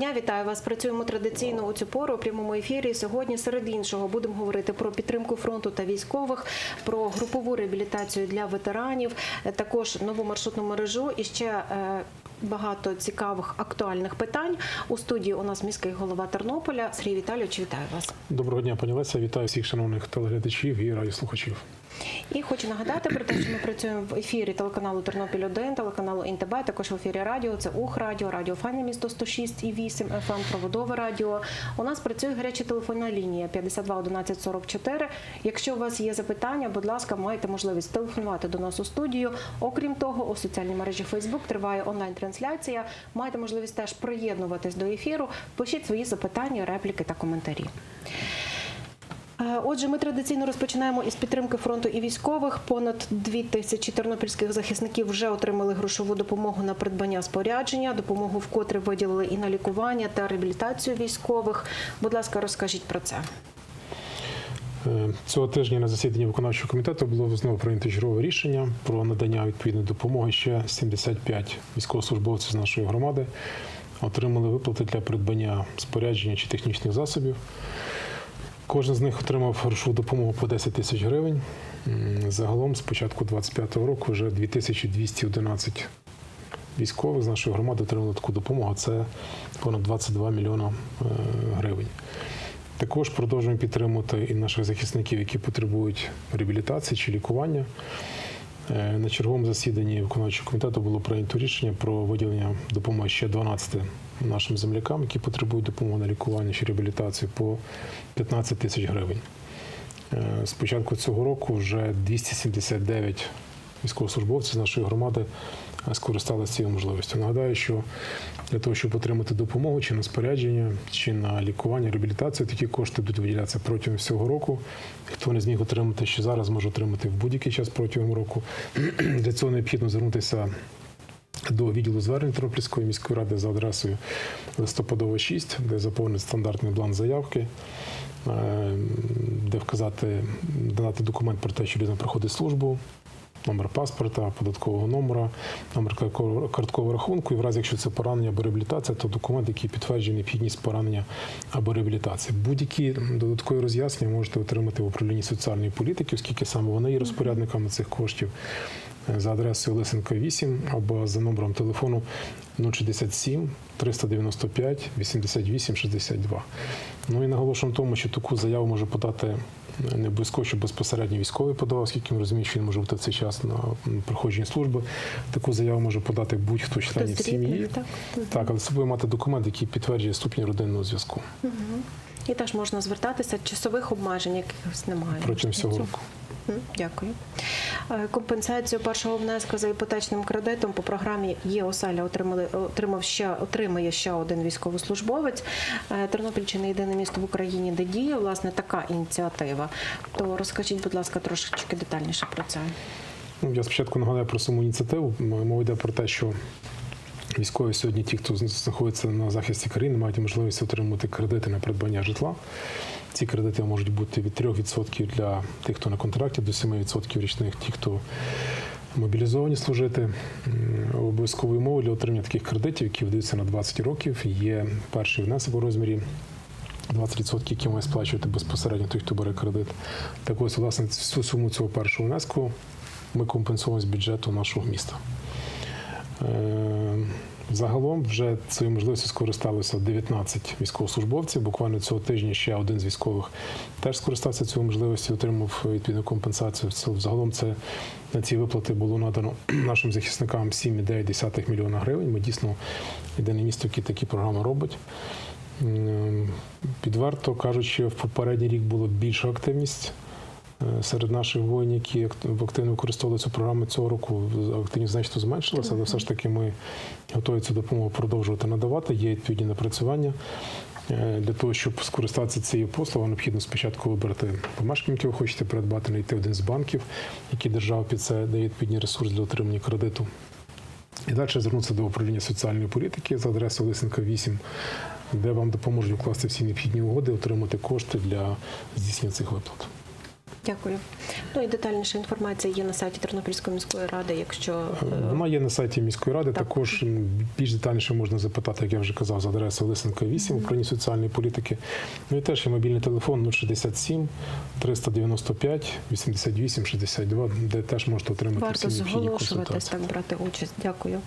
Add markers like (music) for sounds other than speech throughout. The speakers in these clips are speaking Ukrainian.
Дня, вітаю вас. Працюємо традиційно у цю пору у прямому ефірі. Сьогодні, серед іншого, будемо говорити про підтримку фронту та військових, про групову реабілітацію для ветеранів, е, також нову маршрутну мережу і ще. е, Багато цікавих актуальних питань у студії. У нас міський голова Тернополя Сергій Віталійович. Вітаю вас. Доброго дня, пані Леся. Вітаю всіх шановних телеглядачів і радіослухачів. І хочу нагадати про те, що ми працюємо в ефірі телеканалу Тернопіль 1 телеканалу ІНТБ, також в ефірі радіо. Це Ух Радіо, Радіо Файне місто 106 і 8 FM, Проводове радіо. У нас працює гаряча телефонна лінія 52 11 44. Якщо у вас є запитання, будь ласка, маєте можливість телефонувати до нас у студію. Окрім того, у соціальній мережі Facebook триває онлайн-трансляція. Маєте можливість теж приєднуватись до ефіру. Пишіть свої запитання, репліки та коментарі. Е, Отже, ми традиційно розпочинаємо із підтримки фронту і військових. Понад дві тисячі тернопільських захисників вже отримали грошову допомогу на придбання спорядження. Допомогу вкотре виділили і на лікування та реабілітацію військових. Будь ласка, розкажіть про це. Е, Цього тижня на засіданні виконавчого комітету було знову прийнято чергове рішення про надання відповідної допомоги. Ще 75 військовослужбовців з нашої громади отримали виплати для придбання спорядження чи технічних засобів. Кожен з них отримав грошову допомогу по 10 тисяч гривень. Загалом з початку 2025 року вже 2211 військових з нашої громади отримали таку допомогу. Це понад 22 мільйона е, гривень. Також продовжуємо підтримувати і наших захисників, які потребують реабілітації чи лікування. Е, На черговому засіданні виконавчого комітету було прийнято рішення про виділення допомоги ще 12 нашим землякам, які потребують допомоги на лікування чи реабілітацію по 15 тисяч гривень. Е, З початку цього року вже 279 військовослужбовців з нашої громади е, скористалися цією можливістю. Нагадаю, що для того, щоб отримати допомогу чи на спорядження, чи на лікування, реабілітацію, такі кошти будуть виділятися протягом всього року. Хто не зміг отримати ще зараз, може отримати в будь-який час протягом року. (clears throat) Для цього необхідно звернутися до відділу звернень Тернопільської міської ради за адресою листопадова 6, де заповнить стандартний бланк заявки, е, де вказати, додати документ про те, що людина проходить службу, номер паспорта, податкового номера, номер карткового- рахунку. І в разі, якщо це поранення або реабілітація, то документ, який підтверджує необхідність поранення або реабілітації. Будь-які додаткові роз'яснення можете отримати в управлінні соціальної політики, оскільки саме вони є розпорядниками цих коштів за адресою Лисенка 8 або за номером телефону 067 395 88 62. Ну і наголошую на тому, що таку заяву може подати не обов'язково, що безпосередньо військовий подавав, оскільки ми розуміємо, що він може бути в цей час на проходженні служби. Таку заяву може подати будь-хто членів сім'ї. так? Так, але собою мати документ, який підтверджує ступінь родинного зв'язку І теж можна звертатися. Часових обмежень якихось немає. протягом всього року. Дякую. Е, Компенсацію першого внеску за іпотечним кредитом по програмі є оселя отримали отримав ще отримає ще один військовослужбовець. Е, Тернопільщина єдине місто в Україні, де діє власне така ініціатива. То розкажіть, будь ласка, трошечки детальніше про це. Ну, я спочатку нагадаю про саму ініціативу. Мова йде про те, що військові сьогодні, ті, хто знаходиться на захисті країни, мають можливість отримати кредити на придбання житла. Ці кредити можуть бути від 3% для тих, хто на контракті, до 7% річних, ті, хто мобілізовані служити. Обов'язковою мовою для отримання таких кредитів, які видаються на 20 років, є перший внесок у розмірі 20%, які має сплачувати безпосередньо той, хто бере кредит. Так ось, власне, всю суму цього першого внеску ми компенсуємо з бюджету нашого міста. Е, Загалом вже цією можливістю скористалося 19 військовослужбовців. Буквально цього тижня ще один з військових теж скористався цією можливістю, отримав відповідну компенсацію. Загалом це на ці виплати було надано (clears throat) нашим захисникам 7,9 мільйона гривень. Ми дійсно єдине місто, яке такі програми робить. М, Підверто кажучи, в попередній рік була більша активність серед наших воїнів, які ак- активно використовували цю програму цього року. Активність значно зменшилася, але все ж таки ми готові цю допомогу продовжувати надавати. Є відповідні напрацювання. Е, Для того, щоб скористатися цією послугою, необхідно спочатку вибрати помешкання, яке ви хочете придбати, знайти один з банків, який держава під це дає відповідний ресурс для отримання кредиту. І далі звернутися до управління соціальної політики за адресою Лисенка 8, де вам допоможуть укласти всі необхідні угоди, отримати кошти для здійснення цих виплат. Дякую. Ну і детальніша інформація є на сайті Тернопільської міської ради, якщо е, Вона є на сайті міської ради. Так. Також більш детальніше можна запитати, як я вже казав, за адресою Лисенка 8 управління соціальної політики. Ну і теж є мобільний телефон 067 395 88 62, де теж можете отримати Варто всі зголошуватись, так брати участь. Дякую.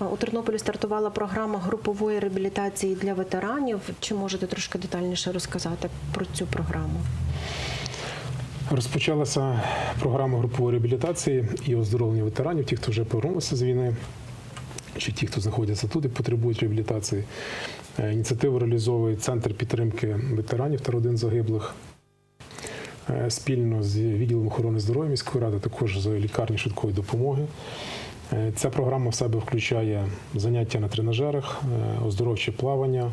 Е, У Тернополі стартувала програма групової реабілітації для ветеранів. Чи можете трошки детальніше розказати про цю програму? Розпочалася програма групової реабілітації і оздоровлення ветеранів, ті, хто вже повернулися з війни, чи ті, хто знаходяться тут і потребують реабілітації. Е, Ініціативу реалізовує Центр підтримки ветеранів та родин загиблих. Е, Спільно з відділом охорони здоров'я міської ради, також з лікарні швидкої допомоги. Е, Ця програма в себе включає заняття на тренажерах, оздоровче плавання,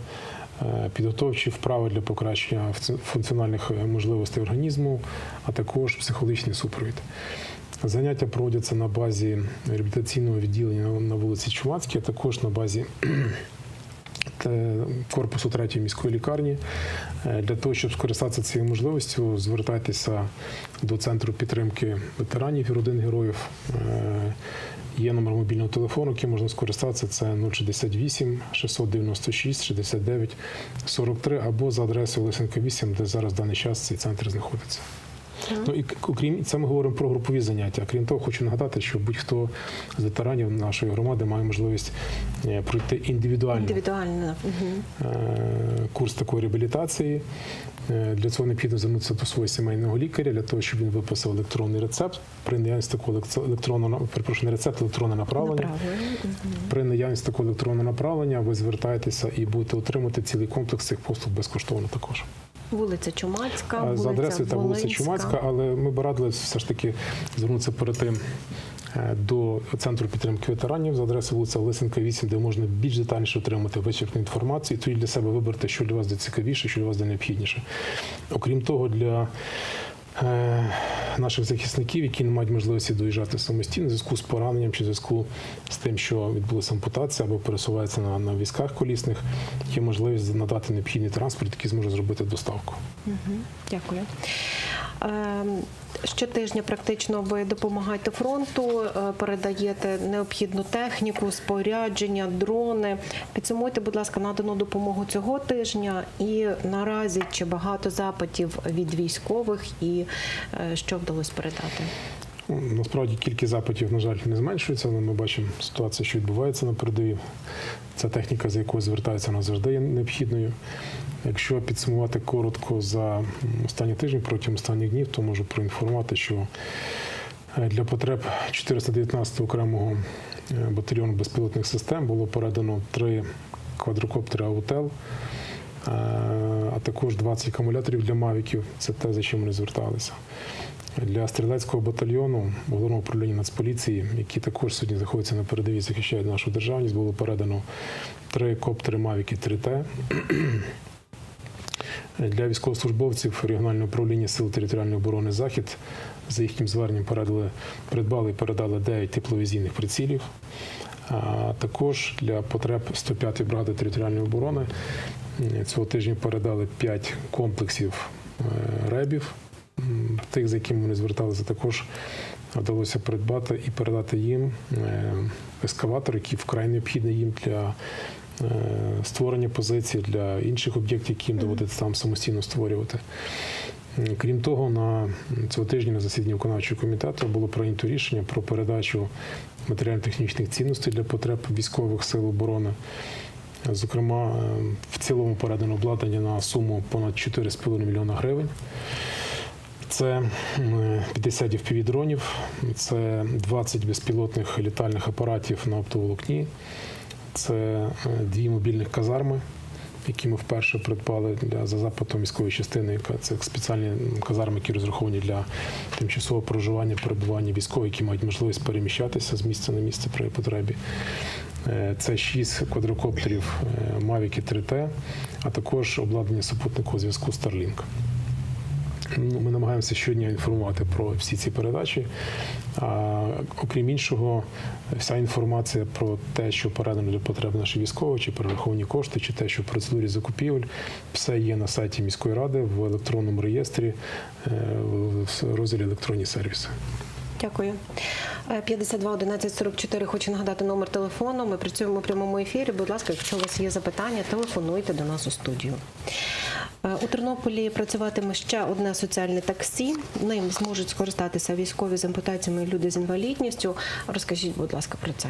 підготовчі вправи для покращення функціональних е, можливостей організму, а також психологічний супровід. Заняття проводяться на базі реабілітаційного відділення на- вулиці Чумацькій, а також на базі (clears throat) корпусу третьої міської лікарні. Е, Для того, щоб скористатися цією можливістю, звертайтеся до центру підтримки ветеранів і родин героїв. Є номер мобільного телефону, яким можна скористатися. Це 068 696 69 43 або за адресою Лисенка 8, де зараз в даний час цей центр знаходиться. Ну і окрім це ми говоримо про групові заняття. Крім того, хочу нагадати, що будь-хто з ветеранів нашої громади має можливість е, пройти індивідуальну Індивідуально. Е, курс такої реабілітації. Е, Для цього необхідно звернутися до свого сімейного лікаря для того, щоб він виписав електронний рецепт. При наявності такого електронного перепрошую, не рецепт, електронне направлення. Направлення. При наявності такого електронного направлення ви звертаєтеся і будете отримати цілий комплекс цих послуг безкоштовно також. Вулиця Чумацька, вулиця За адресою та вулиця Чумацька, але ми б радили все ж таки звернутися перед тим е, до центру підтримки ветеранів за адресою вулиця Лисенка 8, де можна більш детальніше отримати вичерпну інформацію, і тоді для себе вибрати, що для вас де цікавіше, що для вас де необхідніше. Окрім того, для е, наших захисників, які не мають можливості доїжджати самостійно в зв'язку з пораненням чи в зв'язку з тим, що відбулася ампутація або пересуваються на, на візках колісних, є можливість надати необхідний транспорт, який зможе зробити доставку. Дякую. Ем, Щотижня практично ви допомагаєте фронту, е, передаєте необхідну техніку, спорядження, дрони. Підсумуйте, будь ласка, надану допомогу цього тижня і наразі чи багато запитів від військових і е, що вдалося передати. Насправді кількість запитів, на жаль, не зменшується, але ми бачимо ситуацію, що відбувається на передовій. Ця техніка, за якою звертається, вона завжди є необхідною. Якщо підсумувати коротко за останні тижні, протягом останніх днів, то можу проінформувати, що е, для потреб 419 окремого е, батальйону безпілотних систем було передано три квадрокоптери Аутел, е, а також 20 акумуляторів для мавіків. Це те, за чим вони зверталися. Для стрілецького батальйону головного управління Нацполіції, які також сьогодні знаходяться на передовій, захищають нашу державність, було передано три коптери Мавіки 3Т. Для військовослужбовців регіонального управління Сил територіальної оборони Захід за їхнім зверненням передали, придбали і передали 9 тепловізійних прицілів. А також для потреб 105-ї бригади територіальної оборони цього тижня передали 5 комплексів е, ребів. Тих, за якими вони зверталися, також вдалося придбати і передати їм е, ескаватор, який вкрай необхідний їм для створення позицій для інших об'єктів, які їм доводиться там самостійно створювати. Крім того, на цього тижня на засіданні виконавчого комітету було прийнято рішення про передачу матеріально-технічних цінностей для потреб військових сил оборони. Зокрема, е, в цілому передано обладнання на суму понад 4,5 мільйона гривень. Це 50 FPV-дронів, це 20 безпілотних літальних апаратів на оптоволокні, це е, дві мобільних казарми, які ми вперше придбали для за запитом міської частини, яка це спеціальні казарми, які розраховані для тимчасового проживання, перебування військових, які мають можливість переміщатися з місця на місце при потребі. Е, Це шість квадрокоптерів е, Mavic 3T, а також обладнання супутникового зв'язку Starlink. Ну, Ми намагаємося щодня інформувати про всі ці передачі. А окрім іншого, вся інформація про те, що передано для потреб наших військових, чи перераховані кошти, чи те, що в процедурі закупівель, все є на сайті міської ради в електронному реєстрі е, в розділі електронні сервіси. Дякую. Е, 52 11 44 Хочу нагадати номер телефону. Ми працюємо у прямому ефірі. Будь ласка, якщо у вас є запитання, телефонуйте до нас у студію. Е, У Тернополі працюватиме ще одне соціальне таксі. Ним зможуть скористатися військові з ампутаціями люди з інвалідністю. Розкажіть, будь ласка, про це.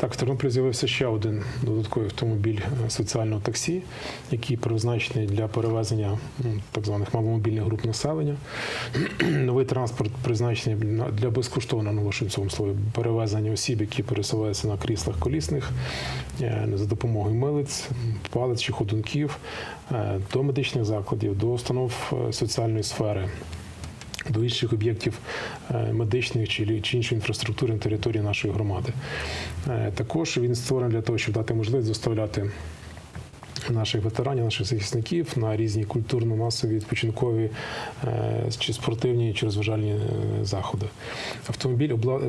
Так, в Тернополі з'явився ще один додатковий автомобіль е, соціального таксі, який призначений для перевезення так званих маломобільних груп населення. (clears throat) Новий транспорт призначений для безкоштовного наголошую слові перевезення осіб, які пересуваються на кріслах колісних е, за допомогою милиць, палиць чи ходунків е, до медичних закладів, до установ соціальної сфери до інших об'єктів е, медичних чи, іншої інфраструктури на території нашої громади. Е, Також він створений для того, щоб дати можливість доставляти наших ветеранів, наших захисників на різні культурно-масові, відпочинкові е, чи спортивні чи розважальні е, заходи. Автомобіль обла...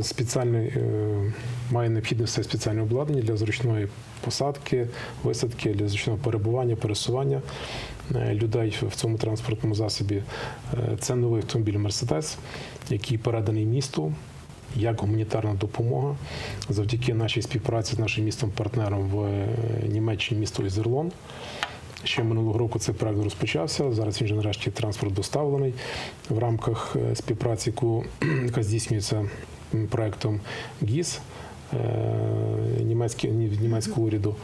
е, має необхідне все спеціальне обладнання для зручної посадки, висадки, для зручного перебування, пересування людей в цьому транспортному засобі. Це новий автомобіль Мерседес, який переданий місту як гуманітарна допомога завдяки нашій співпраці з нашим містом-партнером в е, Німеччині, місто Ізерлон. Ще минулого року цей проект розпочався. Зараз він вже нарешті транспорт доставлений в рамках е, співпраці, яку, (clears throat) яка здійснюється проектом ГІС е, німецького уряду.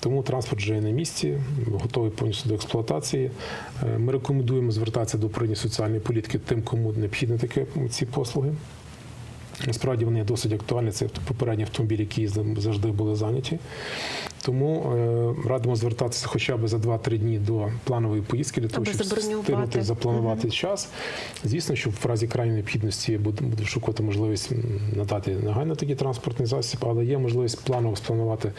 Тому транспорт вже є на місці, готовий повністю до експлуатації. Ми рекомендуємо звертатися до управління соціальної політики тим, кому необхідні такі ці послуги. Насправді вони досить актуальні. Це попередні автомобілі, які завжди були зайняті. Тому е, радимо звертатися хоча б за 2-3 дні до планової поїздки для того, Аби щоб встигнути запланувати час. Звісно, що в разі крайньої необхідності буде, буде шукати можливість надати негайно такий транспортний засіб, але є можливість планово спланувати.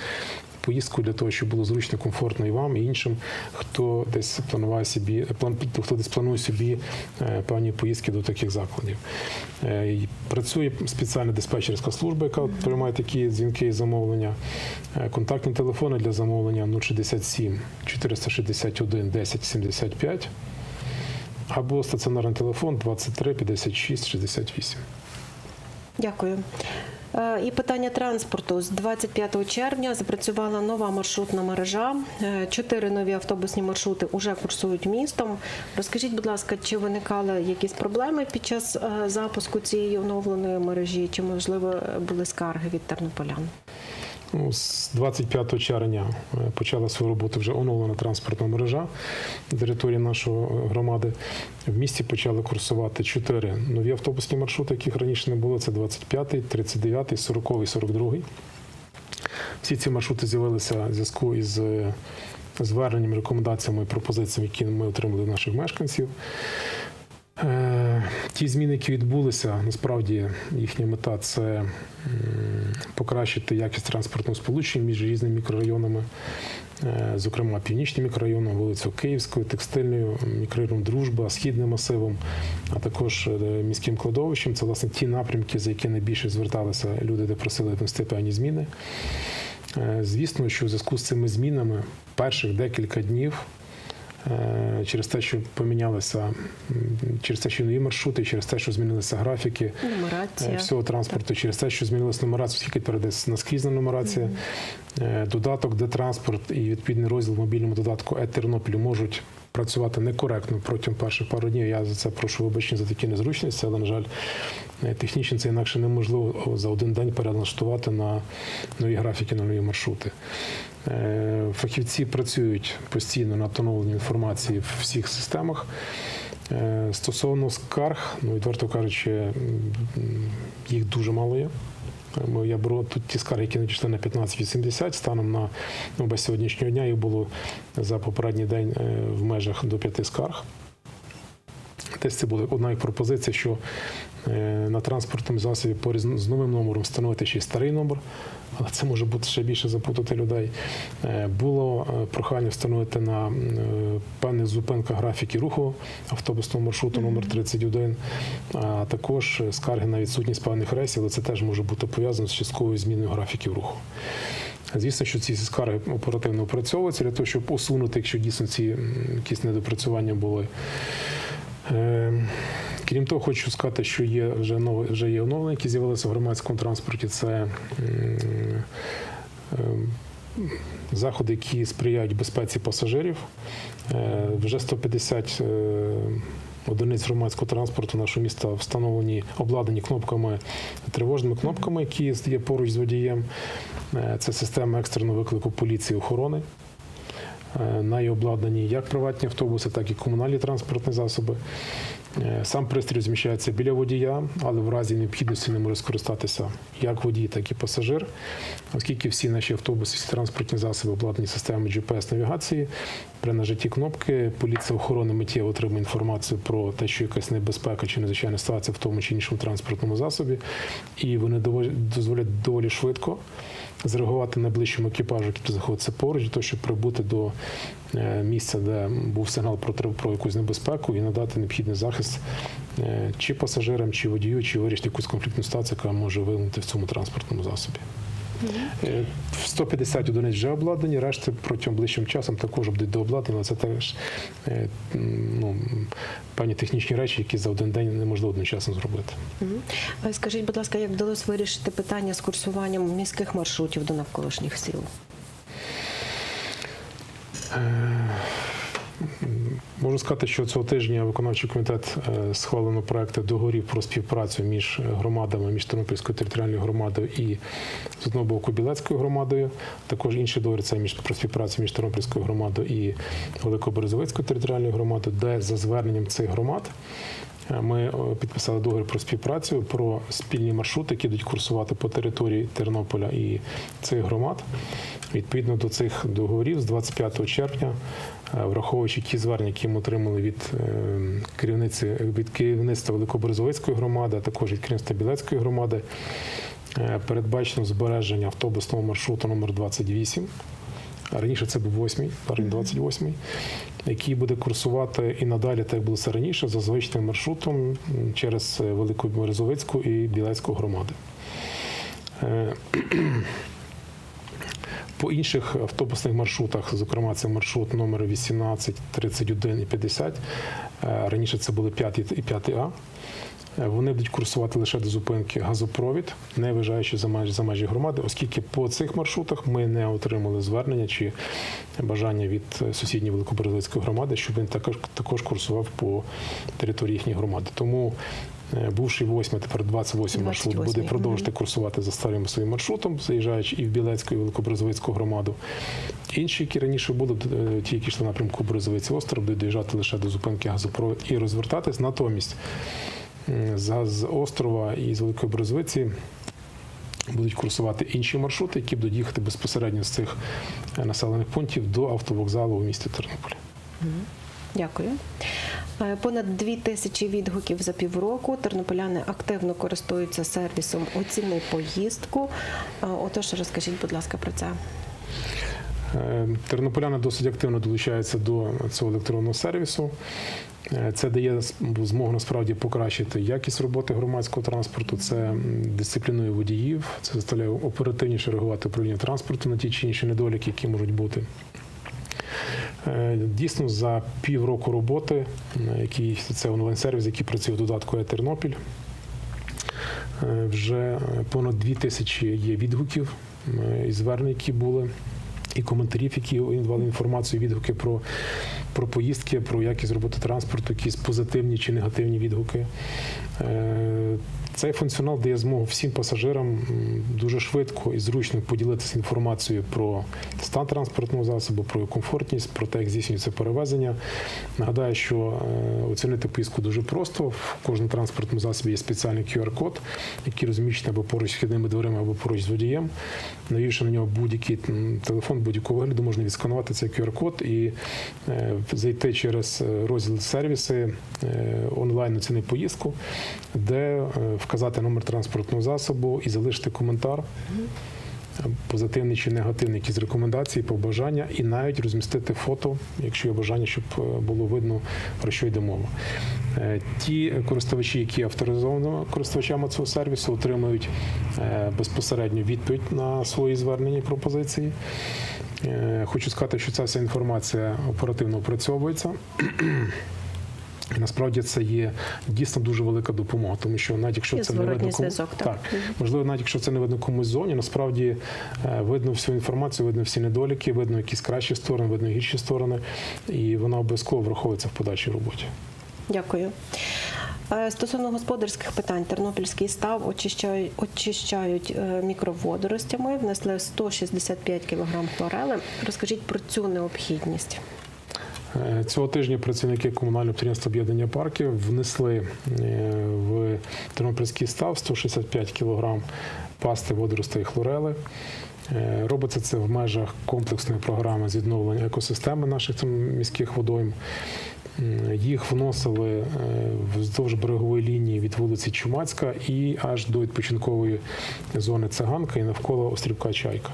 Поїздку для того, щоб було зручно, комфортно і вам, і іншим, хто десь планує собі, план, хто десь планує собі е, певні поїздки до таких закладів. Е, Працює спеціальна диспетчерська служба, яка приймає такі дзвінки і замовлення. Е, Контактні телефони для замовлення 067 461 10 75 або стаціонарний телефон 23 56 68. Дякую. Е, І питання транспорту з 25 червня запрацювала нова маршрутна мережа. Е, Чотири нові автобусні маршрути вже курсують містом. Розкажіть, будь ласка, чи виникали якісь проблеми під час е, запуску цієї оновленої мережі? Чи можливо були скарги від тернополян? Ну, з 25 червня е, почала свою роботу вже оновлена транспортна мережа на території нашої громади. В місті почали курсувати чотири нові автобусні маршрути, яких раніше не було. Це 25, 39, 40 42. Всі ці маршрути з'явилися в зв'язку із е, зверненням, рекомендаціями і пропозиціями, які ми отримали від наших мешканців. Е, Ті зміни, які відбулися, насправді їхня мета це покращити якість транспортного сполучення між різними мікрорайонами, е, зокрема північним мікрорайоном, вулицею Київською, текстильною, мікрорайоном Дружба, Східним масивом, а також е, міським кладовищем. Це власне ті напрямки, за які найбільше зверталися люди, де просили внести певні зміни. Звісно, що в зв'язку з цими змінами перших декілька днів через те, що помінялися, через те, що нові маршрути, через те, що змінилися графіки е, Нумерація. всього транспорту, через те, що змінилася нумерація, оскільки передається наскрізна нумерація, е, додаток, де транспорт і відповідний розділ в мобільному додатку «Е-Тернопіль» можуть працювати некоректно протягом перших пару днів. Я за це прошу вибачення за такі незручності, але, на жаль, е, технічно це інакше неможливо за один день переналаштувати на нові графіки, на нові маршрути. Е, Фахівці працюють постійно над оновленням інформації в всіх системах. Е, Стосовно скарг, ну відверто кажучи, їх дуже мало є. Е, Я беру тут ті скарги, які надійшли на 1580, станом на ну, без сьогоднішнього дня їх було за попередній день е, в межах до п'яти скарг. Десь це була одна пропозиція, що е, на транспортному засобі з новим номером встановити ще й старий номер, але це може бути ще більше запутати людей. Е, Було е, прохання встановити на е, певних зупинках графіки руху автобусного маршруту номер 31, а також е, скарги на відсутність певних рейсів, але це теж може бути пов'язано з частковою зміною графіків руху. Звісно, що ці скарги оперативно опрацьовуються для того, щоб усунути, якщо дійсно ці якісь недопрацювання були. Крім того, хочу сказати, що є вже нове вже є оновлення, які з'явилися в громадському транспорті. Це е, заходи, які сприяють безпеці пасажирів. Е, Вже 150 е, одиниць громадського транспорту нашого міста встановлені, обладнані кнопками, тривожними кнопками, які є поруч з водієм. Е, Це система екстреного виклику поліції охорони. На її обладнані як приватні автобуси, так і комунальні транспортні засоби. Е, Сам пристрій зміщається біля водія, але в разі необхідності не може скористатися як водій, так і пасажир, оскільки всі наші автобуси, всі транспортні засоби обладнані системами GPS-навігації. При нажатті кнопки поліція охорони миттєво отримує інформацію про те, що якась небезпека чи надзвичайна ситуація в тому чи іншому транспортному засобі, і вони дозволять доволі швидко зреагувати найближчому екіпажу, який знаходиться поруч, для того, щоб прибути до е, місця, де був сигнал про про якусь небезпеку, і надати необхідний захист е, чи пасажирам, чи водію, чи вирішити якусь конфліктну ситуацію, яка може виникнути в цьому транспортному засобі. Е, 150 одиниць вже обладнані, решти протягом ближчим часом також будуть дообладнані, але це теж е, ну, певні технічні речі, які за один день неможливо одночасно зробити. Е, Скажіть, будь ласка, як вдалося вирішити питання з курсуванням міських маршрутів до навколишніх сіл? うん。Можу сказати, що цього тижня виконавчий комітет е, схвалено проекти договорів про співпрацю між громадами, між Тернопільською територіальною громадою і з одного боку Білецькою громадою. Також інші договори це між про співпрацю між Тернопільською громадою і Великоберезовицькою територіальною громадою, де за зверненням цих громад. е, Ми підписали договір про співпрацю про спільні маршрути, які будуть курсувати по території Тернополя і цих громад. Відповідно до цих договорів з 25 червня, е, враховуючи ті звернення, які ми отримали від е, керівниці від керівництва Великоберезовицької громади, а також від керівництва Білецької громади, е, передбачено збереження автобусного маршруту номер 28. Раніше це був 8-й, зараз він 28-й, який буде курсувати і надалі, так як було це раніше, за звичним маршрутом через е, Велику Березовицьку і Білецьку громади. По інших автобусних маршрутах, зокрема, це маршрут номер 18, 31 і 50. е, Раніше це були 5 і 5А. Е, Вони будуть курсувати лише до зупинки газопровід, не виїжджаючи за межі, за межі громади, оскільки по цих маршрутах ми не отримали звернення чи бажання від е, сусідньої Великоберезовицької громади, щоб він також, також курсував по території їхньої громади. Тому бувший 8, тепер 28 маршрут 28-й, буде продовжити курсувати за старим своїм маршрутом, заїжджаючи і в Білецьку, і в Великоберезовицьку громаду. Інші, які раніше були, е, ті, які йшли напрямку Березовиці остров, будуть доїжджати лише до зупинки газопровід і розвертатись. Натомість з острова і з Великої Березовиці будуть курсувати інші маршрути, які будуть їхати безпосередньо з цих е, населених пунктів до автовокзалу у місті Тернополі. Дякую. Е, Понад дві тисячі відгуків за півроку. Тернополяни активно користуються сервісом «Оціни поїздку. Е, Отож, розкажіть, будь ласка, про це. Е, Тернополяни досить активно долучаються до цього електронного сервісу. Це дає змогу насправді покращити якість роботи громадського транспорту. Це дисциплінує водіїв, це заставляє оперативніше реагувати управління транспорту на ті чи інші недоліки, які можуть бути. Е, Дійсно, за півроку роботи, е, який це онлайн-сервіс, який працює в додатку е, вже понад дві тисячі є відгуків е, і звернень, які були, і коментарів, які давали інформацію, відгуки про, про поїздки, про якість роботи транспорту, якісь позитивні чи негативні відгуки. Цей функціонал дає змогу всім пасажирам дуже швидко і зручно поділитися інформацією про стан транспортного засобу, про комфортність, про те, як здійснюється перевезення. Нагадаю, що е, оцінити поїздку дуже просто. В кожному транспортному засобі є спеціальний QR-код, який розміщений або поруч з вхідними дверима, або поруч з водієм. Навівши на нього будь-який телефон, будь-якого вигляду, можна відсканувати цей QR-код і е, зайти через е, розділ сервіси онлайн оціни поїздку, де е, вказати номер транспортного засобу і залишити коментар. Позитивний чи негативний, якісь рекомендації, побажання, і навіть розмістити фото, якщо є бажання, щоб е, було видно про що йде мова. Е, Ті користувачі, які авторизовано користувачами цього сервісу, отримують е, безпосередньо відповідь на свої звернення і пропозиції. Хочу сказати, що ця вся інформація оперативно опрацьовується. Насправді це є дійсно дуже велика допомога, тому що навіть якщо це не видно кому, так. так можливо, навіть якщо це не видно комусь ззовні, насправді е, видно всю інформацію, видно всі недоліки, видно якісь кращі сторони, видно гірші сторони, і вона обов'язково враховується в подальшій роботі. Дякую. Е, Стосовно господарських питань, Тернопільський став очищають, очищають е, мікроводоростями, внесли 165 кг хлорели. Розкажіть про цю необхідність. Е, Цього тижня працівники комунального підприємства об'єднання парків внесли е, в Тернопільський став 165 кг пасти водоростей хлорели. Е, Робиться це в межах комплексної програми з відновлення екосистеми наших міських водойм. Їх вносили вздовж берегової лінії від вулиці Чумацька і аж до відпочинкової зони Циганка і навколо острівка Чайка.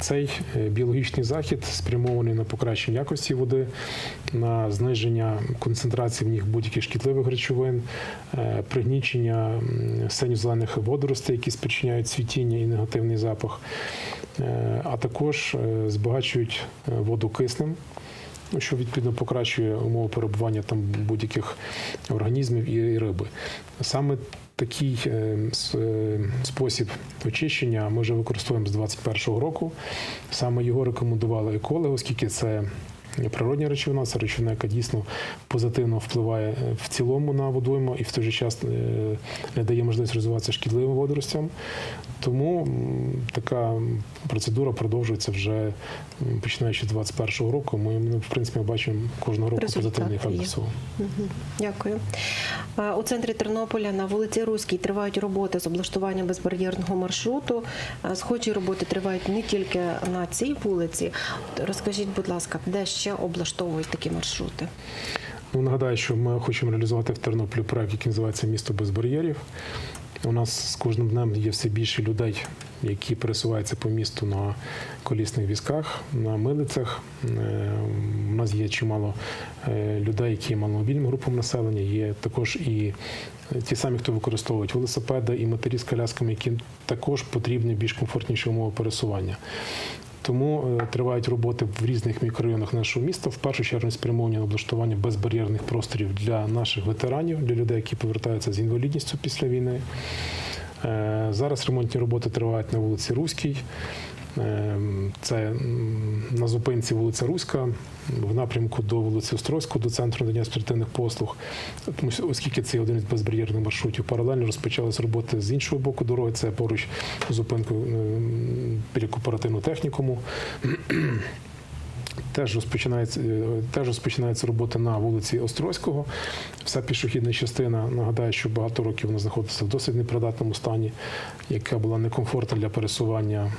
Цей е, біологічний захід спрямований на покращення якості води, на зниження концентрації в них будь-яких шкідливих речовин, е, пригнічення синьо-зелених водоростей, які спричиняють цвітіння і негативний запах, е, а також збагачують воду киснем. Що відповідно покращує умови перебування там будь-яких організмів і риби. Саме такий е, е, спосіб очищення ми вже використовуємо з 2021 року. Саме його рекомендували екологи, оскільки це природня речовина, це речовина, яка дійсно позитивно впливає е, в цілому на водойму і в той же час е, не дає можливість розвиватися шкідливим водоростям. Тому така процедура продовжується вже починаючи з 2021 року. Ми ну, в принципі бачимо кожного року Результат позитивний ефект цього. Мгм. Дякую. Е, У центрі Тернополя на вулиці Руській тривають роботи з облаштування безбар'єрного маршруту. Е, Схожі роботи тривають не тільки на цій вулиці. Розкажіть, будь ласка, де ще облаштовують такі маршрути? Ну, нагадаю, що ми хочемо реалізувати в Тернополі проект, який називається Місто без бар'єрів. У нас з кожним днем є все більше людей, які пересуваються по місту на колісних візках, на милицях. Е, У нас є чимало е, людей, які є маломобільним групам населення. Є також і ті самі, хто використовують велосипеди, і матері з колясками, яким також потрібні більш комфортніші умови пересування. Тому е, тривають роботи в різних мікрорайонах нашого міста. В першу чергу спрямовані на облаштування безбар'єрних просторів для наших ветеранів, для людей, які повертаються з інвалідністю після війни. Е, Зараз ремонтні роботи тривають на вулиці Руській. Е, Це на зупинці вулиця Руська, в напрямку до вулиці Острозького, до центру надання спортивних послуг. Тому оскільки це один із безбар'єрних маршрутів, паралельно розпочалися роботи з іншого боку дороги. Це поруч з зупинкою м, біля кооперативного технікуму. (clears throat) Теж розпочинається, е, теж розпочинається робота на вулиці Острозького. Вся пішохідна частина, нагадаю, що багато років вона знаходиться в досить непридатному стані, яка була некомфортна для пересування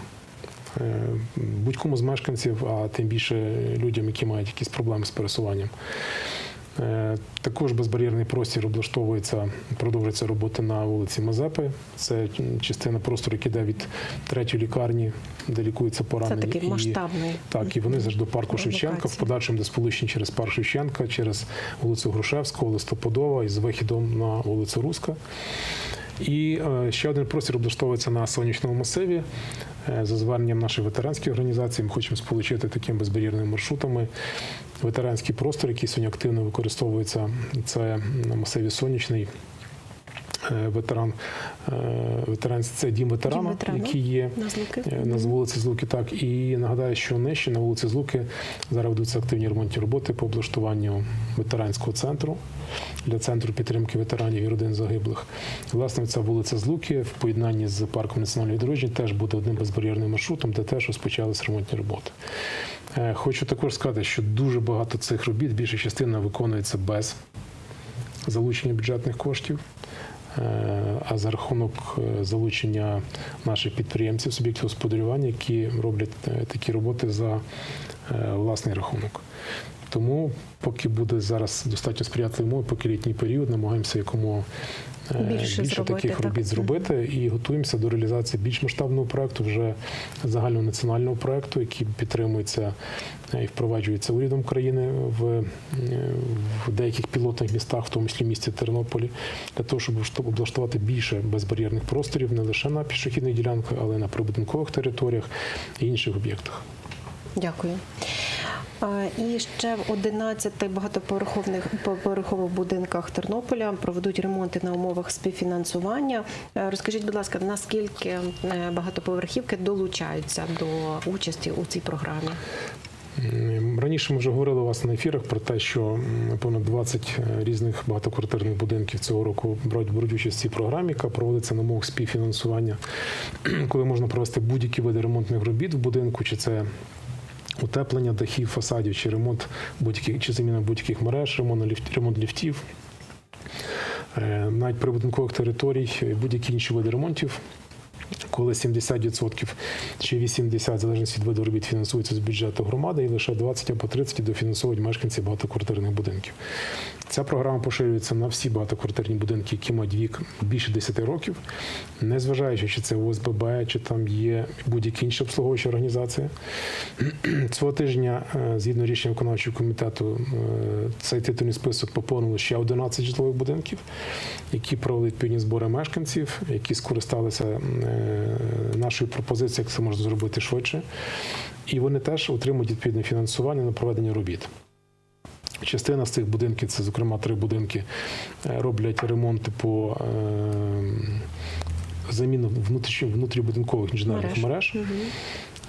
будь-кому з мешканців, а тим більше людям, які мають якісь проблеми з пересуванням. Е, Також безбар'єрний простір облаштовується, продовжується робота на вулиці Мазепи. Це частина простору, який йде від третьої лікарні, де лікуються Це поранені. такий і- масштабний. так, і вони завжди до парку. Шевченка, в подальшому до сполучення через парк Шевченка, через вулицю Грушевського, Листопадова і з вихідом на вулицю Руська. І е, ще один простір облаштовується на сонячному масиві. Е, За зверненням нашої ветеранської організації ми хочемо сполучити такими безбар'єрними маршрутами. Ветеранський простор, який сьогодні активно використовується, це на масиві сонячний. Е, ветеран. е, Ветеран це дім ветерана, Дім ветерана. який є На е, на вулиці Злуки. Так і нагадаю, що нижче на вулиці Злуки зараз ведуться активні ремонтні роботи по облаштуванню ветеранського центру для центру підтримки ветеранів і родин загиблих. Власне, ця вулиця Злуки в поєднанні з парком національної дорожні теж буде одним безбар'єрним маршрутом, де теж розпочалися ремонтні роботи. Хочу також сказати, що дуже багато цих робіт, більша частина виконується без залучення бюджетних коштів. Е, А за рахунок е, залучення наших підприємців, суб'єктів господарювання, які роблять е, такі роботи за власний рахунок. Тому, поки буде зараз достатньо сприяти умови, поки літній період, намагаємося якомога е, Більше зробити, таких так. робіт зробити і готуємося до реалізації більш масштабного проекту, вже загального національного проекту, який підтримується е, і впроваджується урядом країни в, е, в деяких пілотних містах, в тому числі в місті Тернополі, для того, щоб щоб облаштувати більше безбар'єрних просторів не лише на пішохідних ділянках, але й на прибудинкових територіях і інших об'єктах. Дякую. І ще в 11 багатоповерхових поверхових будинках Тернополя проведуть ремонти на умовах співфінансування. Е, Розкажіть, будь ласка, наскільки е, багатоповерхівки долучаються до участі у цій програмі? Раніше ми вже говорили у вас на ефірах про те, що понад 20 різних багатоквартирних будинків цього року беруть беруть участь в цій програмі, яка проводиться на умовах співфінансування, коли можна провести будь-які види ремонтних робіт в будинку, чи це утеплення дахів, фасадів, чи ремонт будь-яких чи заміна будь-яких мереж, ремонт ліфт- ремонт ліфтів. Е, Навіть прибудинкових територій, е, будь-які інші види ремонтів, коли 70% чи 80% в залежності від виду робіт фінансуються з бюджету громади, і лише 20 або 30% дофінансовують мешканці багатоквартирних будинків. Ця програма поширюється на всі багатоквартирні будинки, які мають вік більше 10 років, незважаючи, чи це ОСББ, чи там є будь-які інші обслуговуючі організації. (clears throat) Цього тижня, е, згідно рішення виконавчого комітету, е, цей титульний список поповнило ще 11 житлових будинків, які провели відповідні збори мешканців, які скористалися е, нашою пропозицією, як це можна зробити швидше. І вони теж отримують відповідне фінансування на проведення робіт. Частина з цих будинків, це, зокрема, три будинки, е, роблять ремонти по е, заміну внутрібудинкових інженерних мереж.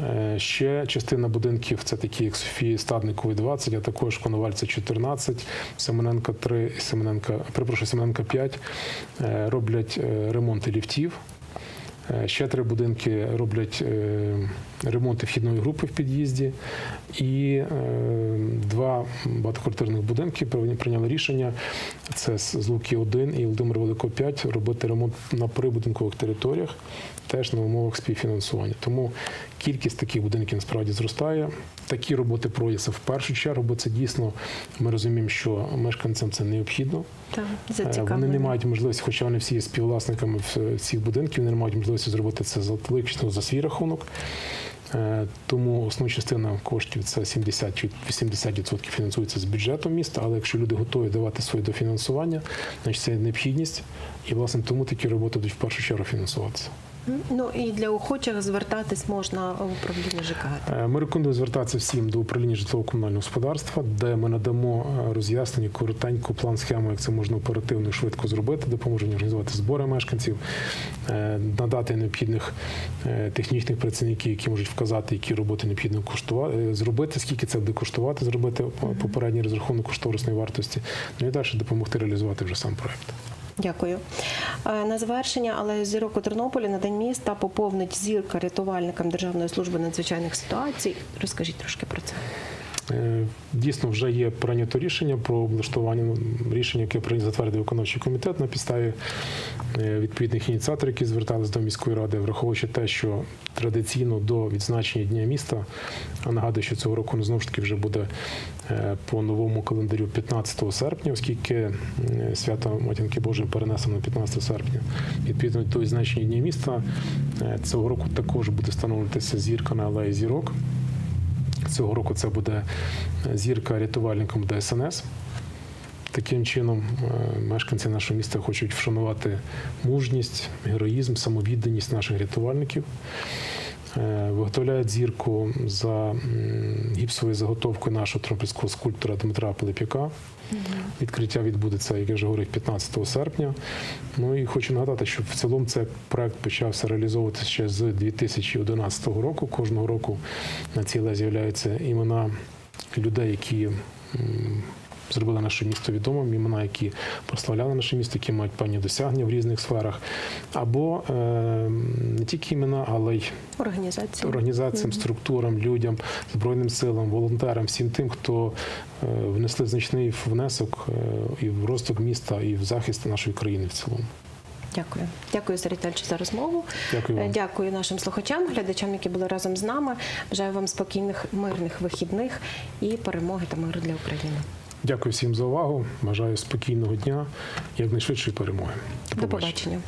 Е, Ще частина будинків це такі, як Софії Стадникової 20, а також Коновальця 14, Семененка 3 і Семененка, перепрошую, Семененка 5 е, роблять ремонти ліфтів. Е, Ще три будинки роблять е, ремонти вхідної групи в під'їзді, і е, два багатоквартирних будинки прийняли рішення. Це з Луки 1 і Володимир Велико 5 робити ремонт на прибудинкових територіях, теж на умовах співфінансування. Тому кількість таких будинків насправді зростає. Такі роботи проводяться в першу чергу, бо це дісно ми розуміємо, що мешканцям це необхідно. Так, Е. Вони не мають можливості, хоча вони всі є співвласниками в- цих будинків, вони не мають можливості зробити це за за свій рахунок. Е, Тому основна частина коштів це 70 чи 80% фінансується з бюджету міста. Але якщо люди готові давати своє дофінансування, значить це необхідність. І власне тому такі роботи будуть в першу чергу фінансуватися. Ну і для охочих звертатись можна в управління ЖКГ. Е, Ми рекомендуємо звертатися всім до управління житлово-комунального господарства, де ми надамо е, роз'яснення коротенько план схему, як це можна оперативно і швидко зробити, допоможемо організувати збори мешканців, е, надати необхідних технічних працівників, які можуть вказати, які роботи необхідно коштувати зробити, скільки це буде коштувати, зробити попередній розрахунок кошторисної вартості. Ну і далі допомогти реалізувати вже сам проект. Дякую. Е, На завершення, але зірок у Тернополі на день міста поповнить зірка рятувальникам Державної служби надзвичайних ситуацій. Розкажіть трошки про це. Е, Дійсно, вже є прийнято рішення про облаштування ну, рішення, яке прийняв затвердив виконавчий комітет на підставі е, відповідних ініціаторів, які зверталися до міської ради, враховуючи те, що традиційно до відзначення дня міста, а нагадую, що цього року ну, знову ж таки вже буде е, по новому календарю 15 серпня, оскільки свято Матінки Божої перенесено на 15 серпня. Відповідно до відзначення дня міста цього року також буде встановлюватися зірка на алеї зірок. Цього року це буде зірка рятувальником ДСНС. Таким чином, е, мешканці нашого міста хочуть вшанувати мужність, героїзм, самовідданість наших рятувальників. Е, Виготовляють зірку за гіпсовою заготовкою нашого тернопільського скульптора Дмитра Пилип'яка. Відкриття відбудеться, як я вже говорив, 15 серпня. Ну і хочу нагадати, що в цілому цей проект почався реалізовуватися ще з 2011 року. Кожного року на цій лезі з'являються імена людей, які зробили наше місто відомим, імена, які прославляли наше місто, які мають певні досягнення в різних сферах, або е, не тільки імена, але й Організації. організаціям, структурам, людям, збройним силам, волонтерам, всім тим, хто е, внесли значний внесок е, і в розвиток міста, і в захист нашої країни в цілому. Дякую. Дякую, Віталійович, за розмову. Дякую вам. Е, Дякую нашим слухачам, глядачам, які були разом з нами. Бажаю вам спокійних, мирних вихідних і перемоги та миру для України. Дякую всім за увагу. Бажаю спокійного дня, якнайшвидшої перемоги. До побачення.